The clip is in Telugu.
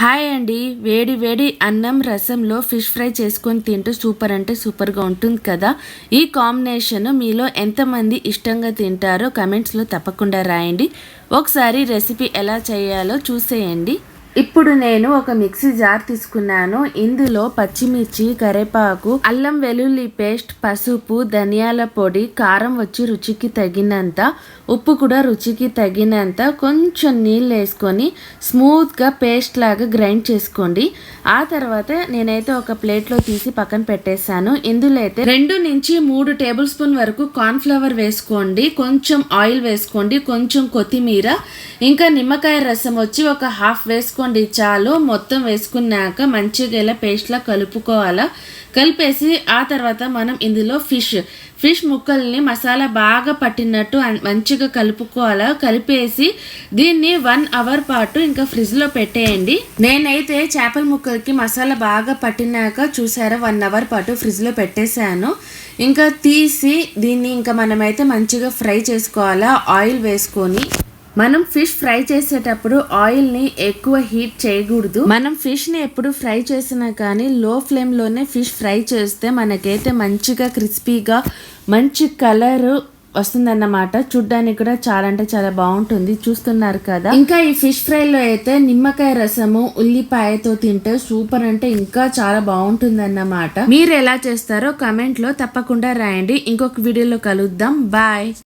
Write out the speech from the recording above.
హాయ్ అండి. వేడి వేడి అన్నం రసంలో ఫిష్ ఫ్రై చేసుకొని తింటూ సూపర్ అంటే సూపర్గా ఉంటుంది కదా. ఈ కాంబినేషన్ మీలో ఎంతమంది ఇష్టంగా తింటారో కమెంట్స్లో తప్పకుండా రాయండి. ఒకసారి రెసిపీ ఎలా చేయాలో చూసేయండి. ఇప్పుడు నేను ఒక మిక్సీ జార్ తీసుకున్నాను. ఇందులో పచ్చిమిర్చి కరేపాకు అల్లం వెల్లుల్లి పేస్ట్ పసుపు ధనియాల పొడి కారం వచ్చి రుచికి తగినంత ఉప్పు కూడా రుచికి తగినంత కొంచెం నీళ్ళు వేసుకొని స్మూత్గా పేస్ట్ లాగా గ్రైండ్ చేసుకోండి. ఆ తర్వాత నేనైతే ఒక ప్లేట్లో తీసి పక్కన పెట్టేశాను. ఇందులో అయితే రెండు నుంచి మూడు టేబుల్ స్పూన్ వరకు కార్న్ఫ్లవర్ వేసుకోండి. కొంచెం ఆయిల్ వేసుకోండి. కొంచెం కొత్తిమీర. ఇంకా నిమ్మకాయ రసం వచ్చి ఒక హాఫ్ వేసుకోండి చాలు మొత్తం వేసుకున్నాక మంచిగా ఇలా పేస్ట్లా కలుపుకోవాలా. కలిపేసి ఆ తర్వాత మనం ఇందులో ఫిష్ ఫిష్ ముక్కల్ని మసాలా బాగా పట్టినట్టు మంచిగా కలుపుకోవాలా. కలిపేసి దీన్ని వన్ అవర్ పాటు ఇంకా ఫ్రిడ్జ్లో పెట్టేయండి. నేనైతే చేపల ముక్కలకి మసాలా బాగా పట్టినాక చూసారా వన్ అవర్ పాటు ఫ్రిడ్జ్లో పెట్టేశాను. ఇంకా తీసి దీన్ని ఇంకా మనమైతే మంచిగా ఫ్రై చేసుకోవాలా ఆయిల్ వేసుకొని. మనం ఫిష్ ఫ్రై చేసేటప్పుడు ఆయిల్ని ఎక్కువ హీట్ చేయకూడదు. మనం ఫిష్ని ఎప్పుడు ఫ్రై చేసినా కానీ లో ఫ్లేమ్లోనే ఫిష్ ఫ్రై చేస్తే మనకైతే మంచిగా క్రిస్పీగా మంచి కలర్ వస్తుందన్నమాట. చూడ్డానికి కూడా చాలా అంటే చాలా బాగుంటుంది. చూస్తున్నారు కదా? ఇంకా ఈ ఫిష్ ఫ్రై లో అయితే నిమ్మకాయ రసము ఉల్లిపాయతో తింటే సూపర్ అంటే ఇంకా చాలా బాగుంటుంది అన్నమాట మీరు ఎలా చేస్తారో కమెంట్లో తప్పకుండా రాయండి. ఇంకొక వీడియోలో కలుద్దాం. బాయ్.